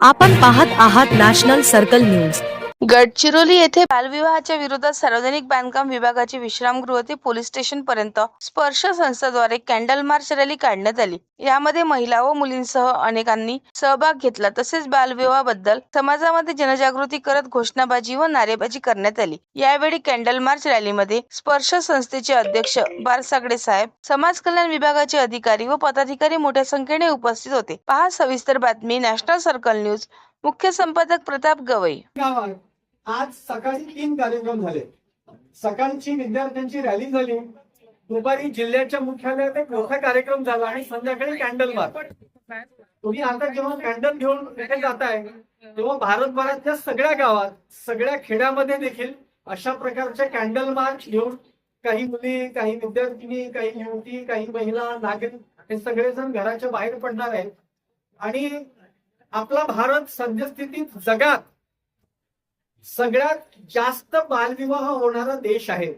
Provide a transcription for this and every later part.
आपण पाहत आहात नॅशनल सर्कल न्यूज. गडचिरोली येथे बालविवाहाच्या विरोधात सार्वजनिक बांधकाम विभागाची विश्रामगृह ते पोलीस स्टेशन पर्यंत स्पर्श संस्थाद्वारे कॅन्डल मार्च रॅली काढण्यात आली. यामध्ये महिला व मुलींसह अनेकांनी सहभाग घेतला. तसेच बालविवाहाबद्दल समाजामध्ये जनजागृती करत घोषणाबाजी व नारेबाजी करण्यात आली. यावेळी कॅन्डल मार्च रॅलीमध्ये स्पर्श संस्थेचे अध्यक्ष बारसागडे साहेब समाज कल्याण विभागाचे अधिकारी व पदाधिकारी मोठ्या संख्येने उपस्थित होते. पहा सविस्तर बातमी नॅशनल सर्कल न्यूज मुख्य संपादक प्रताप गवई. गावात आज सकाळी तीन कार्यक्रम झाले. सकाळची विद्यार्थ्यांची रॅली झाली. दुपारी जिल्ह्याच्या मुख्यालयात एक मोठा कार्यक्रम झाला आणि संध्याकाळी कॅन्डल मार्च तुम्ही आता जेव्हा कॅन्डल घेऊन तिथे जाताय तेव्हा भारतभरातल्या सगळ्या गावात सगळ्या खेड्यामध्ये देखील अशा प्रकारच्या कॅन्डल मार्च घेऊन काही मुली काही विद्यार्थिनी काही युवती काही महिला नागरिक हे सगळेजण घराच्या बाहेर पडणार आहेत. आणि आपला भारत सद्यस्थितीत जगात सगळ्यात जास्त बालविवाह होणारा देश आहे.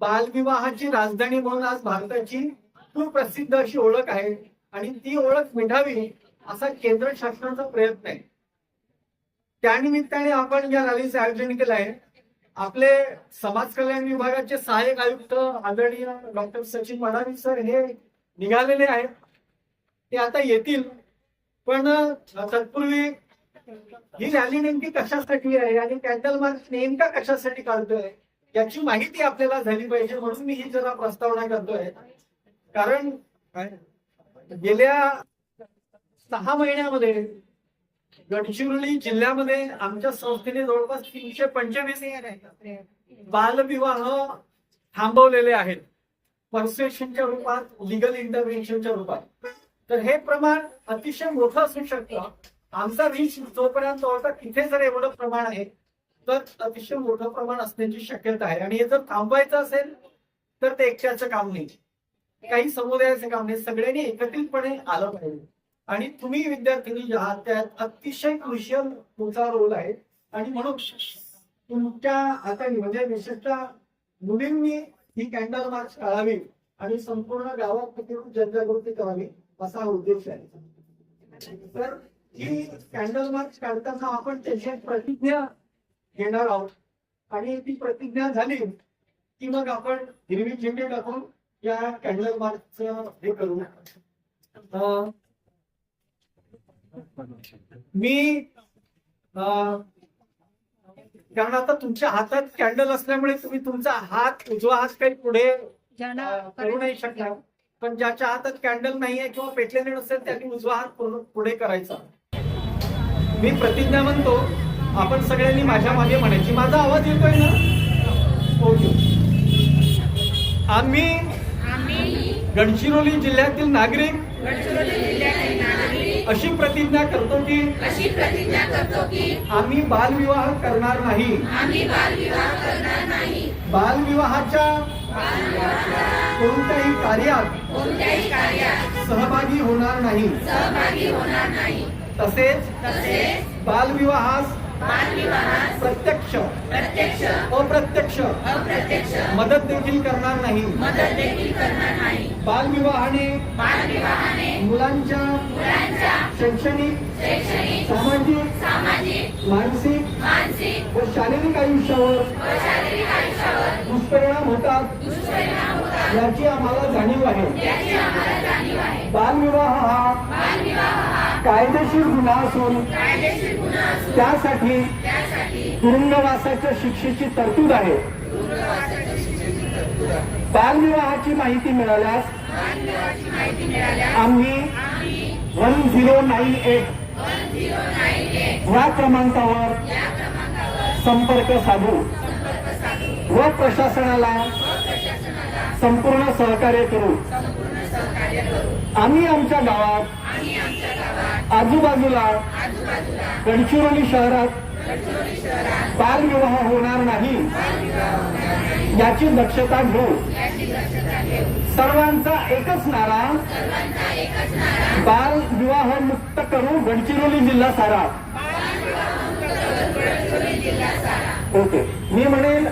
बालविवाहाची राजधानी म्हणून आज भारताची सुप्रसिद्ध अशी ओळख आहे आणि ती ओळख मिठावी असा केंद्र शासनाचा प्रयत्न आहे. त्यानिमित्ताने आपण या रॅलीचं आयोजन केलं आहे आपले समाज कल्याण विभागाचे सहाय्यक आयुक्त आदरणीय डॉक्टर सचिन मडावी सर हे निघालेले आहेत. ते आता येतील. पण तत्पूर्वी ही रॅली नेमकी कशासाठी आहे आणि कॅन्डल मार्च नेमका कशासाठी काढतोय याची माहिती आपल्याला झाली पाहिजे म्हणून मी ही जरा प्रस्तावना करतोय. कारण गेल्या सहा महिन्यामध्ये गडचिरोली जिल्ह्यामध्ये आमच्या संस्थेने जवळपास तीनशे पंचवीस बालविवाह थांबवलेले आहेत. परसेशनच्या रूपात लिगल इंटरव्हेन्शनच्या रूपात. तर हे प्रमाण अतिशय मोठं असू शकतं. आमचा विष जोपर्यंत होता तिथे जर एवढं प्रमाण आहे तर अतिशय मोठं प्रमाण असण्याची शक्यता आहे. आणि हे जर थांबवायचं असेल तर ते एकट्याचं काम नाही. काही समुदायाचं काम नाही. सगळ्यांनी एकत्रितपणे आलं पाहिजे. आणि तुम्ही विद्यार्थ्यांनी जे आहात त्यात अतिशय क्रुशियल तुमचा रोल आहे. आणि म्हणून तुमच्या हाताने म्हणजे विशेषतः मुलींनी ही कॅन्डल मार्च काढावी आणि संपूर्ण गावात जनजागृती करावी. असा उद्देश आहे. तर ही कॅन्डल मार्च काढताना आपण त्याची प्रतिज्ञा घेणार आहोत. आणि ती प्रतिज्ञा झाली की मग आपण हिरवी झेंडे टाकून या कॅन्डल मार्च हे करू. मी कारण आता तुमच्या हातात कॅन्डल असल्यामुळे तुम्ही तुमचा हात उजवा हात काही पुढे करू नाही शकणार. पण ज्याच्या हातात कॅन्डल नाहीये किंवा पेटलेले नसेल त्यांनी उजवा हात पुढे करायचा. मी प्रतिज्ञा म्हणतो आपण सगळ्यांनी माझ्या मागे म्हणायची. माझा आवाज येतोय ना ओके. आम्ही गडचिरोली जिल्ह्यातील नागरिक अशी प्रतिज्ञा करतो की अशी प्रतिज्ञा करतो की आम्ही बालविवाह करणार नाही. आम्ही बालविवाह करणार नाही. बालविवाहाच्या कोणत्याही कार्यात सहभागी होणार नाही. सहभागी होणार नाही. तसेच तसेच बालविवाहास प्रत्यक्ष. प्रत्यक्ष. अप्रत्यक्ष. अप्रत्यक्ष. मदत देखील करणार नाही. मदत देखील करणार नाही. बालविवाहाने बालविवाहाने मुलांच्या मुलांच्या शैक्षणिक शैक्षणिक सामाजिक सामाजिक मानसिक मानसिक व शारीरिक आयुष्यावर शारीरिक आयुष्यावर दुष्परिणाम होतात. दुष्परिणाम होतात. याची आम्हाला जाणीव आहे. याची आम्हाला जाणीव आहे. बालविवाह हा कायदेशीर गुन्हा असून त्यासाठी तुरुंगवासाच्या शिक्षेची तरतूद आहे. बालविवाहाची माहिती मिळाल्यास आम्ही वन झिरो नाईन एट या क्रमांकावर संपर्क साधू व प्रशासनाला व प्रशासनाला संपूर्ण सहकार्य करू. संपूर्ण सहकार्य करू आम्ही आमच्या गावात आजूबाजूला गडचिरोली शहरात बालविवाह होणार नाही याची दक्षता घेऊ. सर्वांचा एकच नारा बाल विवाह मुक्त करू गडचिरोली जिल्हा सारा. ओके. मी म्हणेन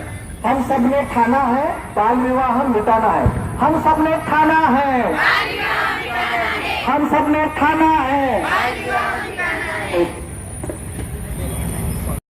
हम सबने खाना है बाल विवाह मिटाना है. हम सबने थाना है. हम सबने खाना है।